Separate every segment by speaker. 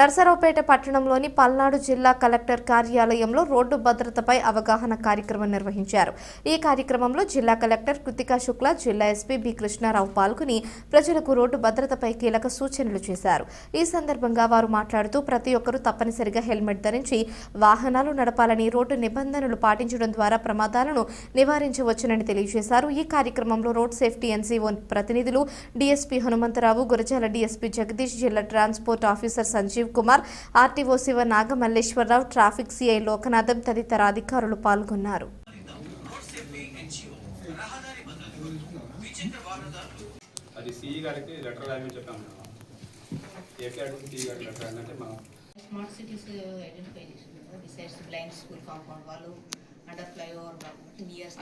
Speaker 1: నర్సరావుపేట పట్టణంలోని పల్నాడు జిల్లా కలెక్టర్ కార్యాలయంలో రోడ్డు భద్రతపై అవగాహన కార్యక్రమం నిర్వహించారు. ఈ కార్యక్రమంలో జిల్లా కలెక్టర్ కృతికా శుక్లా జిల్లా ఎస్పీ బి కృష్ణారావు పాల్గొని ప్రజలకు రోడ్డు భద్రతపై కీలక సూచనలు చేశారు. ఈ సందర్భంగా వారు మాట్లాడుతూ ప్రతి ఒక్కరూ తప్పనిసరిగా హెల్మెట్ ధరించి వాహనాలు నడపాలని రోడ్డు నిబంధనలు పాటించడం ద్వారా ప్రమాదాలను నివారించవచ్చునని తెలియజేశారు. ఈ కార్యక్రమంలో రోడ్ సేఫ్టీ ఎన్సీఓ ప్రతినిధులు డీఎస్పీ హనుమంతరావు గురజాల డీఎస్పీ జగదీష్ జిల్లా transport officer Sanjeev Kumar RTO Siva Nagamalleswararao traffic CI Lokanatham తదితర అధికారులు పాల్గొన్నారు.
Speaker 2: అది సిఈ గారికి లెటర్ రాయమని చెప్పాము ఏపీ అడిగి సిఈ గారికి లెటర్ రాయాలంటే మనం
Speaker 3: స్మార్ట్ సిటీస్ ఐడెంటిఫై చేసింది బిసైడ్స్ బ్లైండ్ స్కూల్ కాంపౌండ్ వాళ్ళు అండర్ ఫ్లైఓవర్ నియర్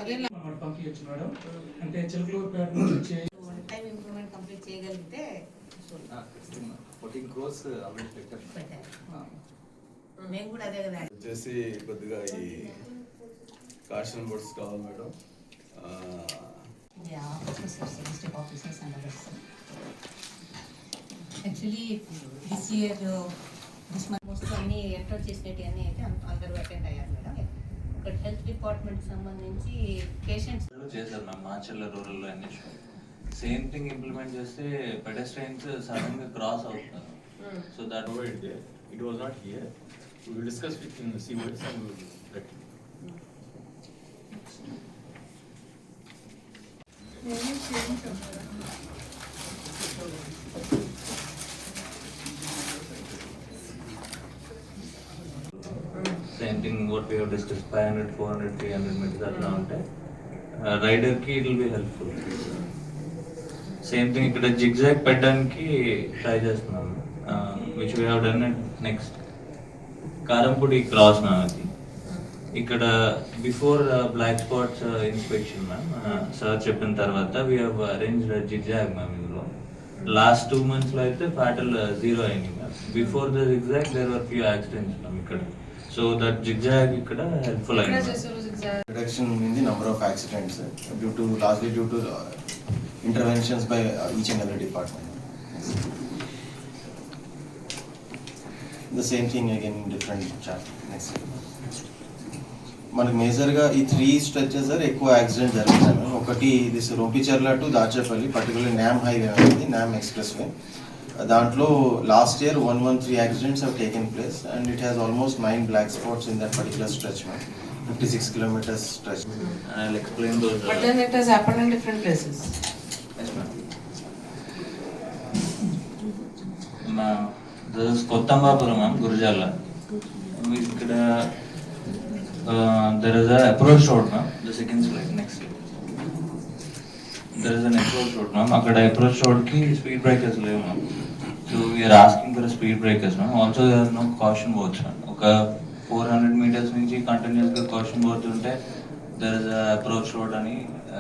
Speaker 4: అంటే చిలకలూరుపేట నుంచి వచ్చే
Speaker 3: వన్ టైం ఇంప్రూవ్మెంట్ కంప్లీట్ చేయగలిగితే
Speaker 5: వచ్చేసి కొద్దిగా ఈ కాషన్ బోర్డ్స్ కావాలి madam.
Speaker 3: Actually this year this month most అన్ని ఎంటర్ చేసినట్టు అన్నీ అయితే అందరూ అటెండ్ అయ్యారు మేడం. ఇక్కడ హెల్త్ డిపార్ట్మెంట్ సంబంధించి పేషెంట్స్
Speaker 6: చేశారు మ్యామ్ మాచర్ల రూరల్ అన్ని. సేమ్ థింగ్ ఇంప్లిమెంట్ చేస్తే పెడస్ట్రైన్స్ సడన్గా క్రాస్ అవుతున్నారు so that
Speaker 7: provide there. It was not here. We will discuss with in the COS and we will get.
Speaker 6: Same thing what we have discuss five hundred four hundred three hundred metres అట్లా ఉంటే రైడర్కి it will be helpful same thing ఇక్కడ zigzag పెట్టడానికి try చేస్తున్నాము which we have done next Karempudi cross ma'am అది. ఇక్కడ before black spots inspection ma'am sir చెప్పిన తర్వాత we have arrange zigzag ma'am ఇందులో. లాస్ట్ టూ మంత్స్లో అయితే ఫ్యాటల్ జీరో అయింది ma'am before the zigzag there were few accidents ma'am ఇక్కడ. So that zigzag ఇక్కడ హెల్ప్ఫుల్ అయింది
Speaker 4: reduction in
Speaker 8: the in of accidents due to uh, due to interventions by each and every department the same thing again different The next thing మనకి మేజర్గా ఈ three stretches ఎక్కువ accident జరుగుతాయి ఒకటి this Rompicherla to Dachepalli particular NAM highway అనేది NAM expressway దాంట్లో last year one one three accidents have taken place and it has almost nine black spots in that particular stretch ma'am fifty six kilometres stretch
Speaker 6: I'll explain those. uh,
Speaker 4: But then it has happened in different places.
Speaker 6: Yes, ma'am. మా this is Kothambapuram ma'am Gurazala ఇక్కడ there is approach road ma'am the second slide next there is an approach road ma'am అక్కడ approach రోడ్కి speed breakers లేవు ma'am so we are asking for speed breakers ma'am also no caution boards ma'am ఒక four hundred metres నుంచి కంటిన్యూస్గా caution boards ఉంటే there is approach road అని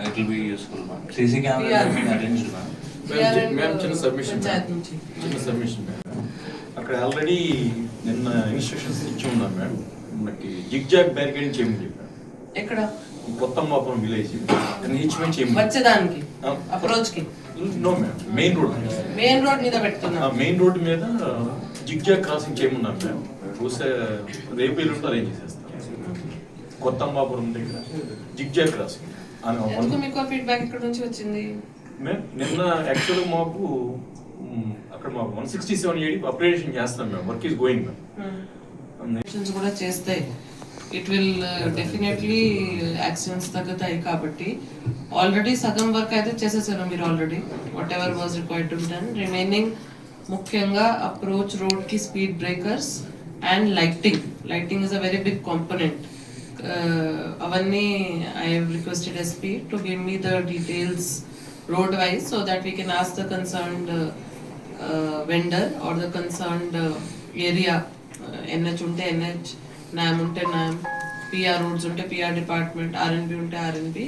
Speaker 6: it will be useful ma'am CC camera arranged ma'am
Speaker 7: ma'am, చిన్న
Speaker 4: నుంచి.
Speaker 7: చిన్న submission అక్కడ already నిన్న ఇన్స్ట్రక్షన్స్ ఇచ్చి ఉన్నాం మేడం మనకి జిగ్జాగ్ బ్యారికేడింగ్ చేయమని చెప్పాను
Speaker 4: ఎక్కడ?
Speaker 7: కొత్తమ్మాపురం విలేజ్ ఈచ్మెంట్ చేయమని
Speaker 4: వచ్చేదానికి. అప్రోచ్కి
Speaker 7: no ma'am main road
Speaker 4: main road మీద పెడుతున్నా.
Speaker 7: మెయిన్ రోడ్ మీద జిగ్జాగ్ క్రాసింగ్ చేయమన్నాం మ్యామ్ చూస్తే రేపు ఎల్లుండి అరేంజ్ చేసేస్తాం. కొత్తమ్మాపురం దగ్గర జిగ్జాగ్ క్రాసింగ్
Speaker 4: ఎందుకు మీకు ఫీడ్బ్యాక్ ఇక్కడ నుంచి వచ్చింది?
Speaker 7: నిన్న యాక్చువల్గా మాకు అక్కడ మాకు one sixty seven eighty upgradation చేస్తాం ma'am work is going ma'am
Speaker 4: కూడా చేస్తే ఇట్ విల్ డెఫినెట్లీ యాక్సిడెంట్స్ తగ్గుతాయి కాబట్టి ఆల్రెడీ సగం వర్క్ అయితే చేసేసారు మీరు already whatever was required to done remaining ముఖ్యంగా అప్రోచ్ రోడ్కి speed breakers and lighting lighting is a very big component అవన్నీ I have requested SP to give me the details road wise so that we can ask the concerned uh, uh, vendor or the concerned uh, area uh, NH ఉంటే NH NAM ఉంటే NAM PR roads ఉంటే PR department RNB ఉంటే RNB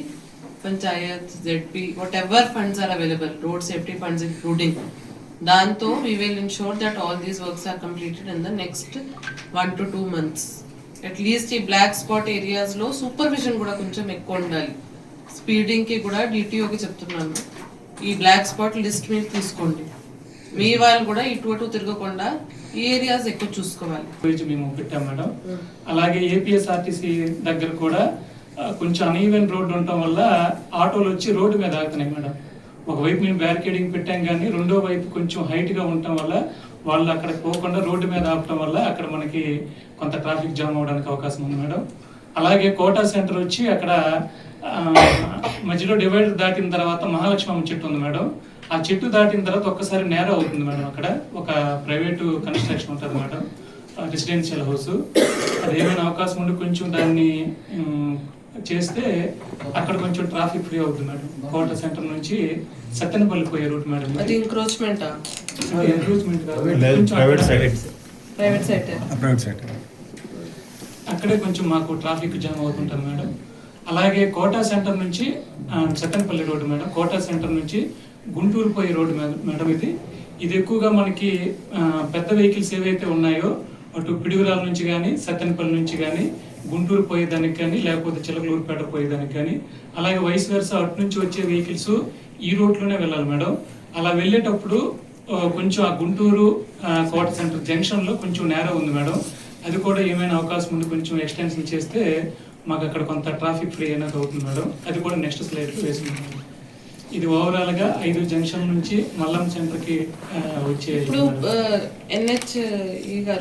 Speaker 4: panchayat ZP whatever funds are available road safety funds including దాంతో we will ensure that all these works are completed in the next one to two months. At least ఈ black spot ఏరియాస్లో supervision కూడా కొంచెం ఎక్కువ ఉండాలి. స్పీడింగ్కి కూడా డిటిఓకి చెప్తున్నాను. ఈ బ్లాక్ స్పాట్ లిస్ట్ మీరు తీసుకోండి. మీ వాళ్ళు కూడా ఇటు అటు తిరగకుండా ఈ ఏరియాస్ ఎక్కువ చూసుకోవాలి.
Speaker 9: గురించి మేము పెట్టాం మేడం. అలాగే ఏపీఎస్ఆర్టీసీ దగ్గర కూడా కొంచెం అన్ఈవెన్ రోడ్డు ఉండటం వల్ల ఆటోలు వచ్చి రోడ్డు మీద ఆగుతున్నాయి మేడం. ఒకవైపు మేము బ్యారికేడింగ్ పెట్టాం కానీ రెండో వైపు కొంచెం హైట్గా ఉండటం వల్ల వాళ్ళు అక్కడ పోకుండా రోడ్డు మీద ఆపటం వల్ల అక్కడ మనకి కొంత ట్రాఫిక్ జామ్ అవడానికి అవకాశం ఉంది మేడం. అలాగే కోటా సెంటర్ వచ్చి అక్కడ మధ్యలో డివైడర్ దాటిన తర్వాత మహాలక్ష్మి చెట్టు ఉంది మేడం. ఆ చెట్టు దాటిన తర్వాత ఒక్కసారి నేర అవుతుంది మేడం అక్కడ. ఒక ప్రైవేటు కన్స్ట్రక్షన్ ఉంటుంది మేడం. రెసిడెన్షియల్ హౌస్ అది ఏమైనా అవకాశం ఉండి కొంచెం దాన్ని చేస్తే అక్కడ కొంచెం ట్రాఫిక్ ఫ్రీ అవుతుంది మేడం. కోట సెంటర్ నుంచి సత్తెనపల్లి పోయే రూట్ మేడం.
Speaker 4: అది ఎంక్రోచ్మెంటా
Speaker 9: అది encroachment కాదు. కొంచెం అక్కడ-
Speaker 4: ప్రైవేట్ సైట్
Speaker 9: అక్కడే కొంచెం మాకు ట్రాఫిక్ జామ్ అవుతుంటుంది మేడం. అలాగే కోటా సెంటర్ నుంచి Sattenapalli road madam. Kota centre నుంచి గుంటూరు పోయే రోడ్డు మేడం మేడం ఇది. ఇది ఎక్కువగా మనకి పెద్ద వెహికల్స్ ఏవైతే ఉన్నాయో అటు పిడుగురాల నుంచి కానీ సత్తెనపల్లి నుంచి కానీ గుంటూరు పోయేదానికి కానీ లేకపోతే చిలకలూరుపేట పోయేదానికి కానీ అలాగే వయసు వరుస అటు నుంచి వచ్చే వెహికల్స్ ఈ రోడ్లోనే వెళ్ళాలి మేడం. అలా వెళ్ళేటప్పుడు కొంచెం ఆ గుంటూరు కోట సెంటర్ జంక్షన్లో కొంచెం నేర ఉంది మేడం. అది కూడా ఏమైనా అవకాశం ఉండి కొంచెం ఎక్స్టెన్షన్ చేస్తే మాకు అక్కడ కొంత ట్రాఫిక్ ఫ్రీ అనేది అవుతుంది మేడం. అది కూడా నెక్స్ట్ స్లైడ్లో వేసింది మేడం. ఇది ఓవరాల్గా ఐదు జంక్షన్ నుంచి మల్లం సెంటర్కి ఆ, వచ్చే
Speaker 4: ఎన్హెచ్ గారు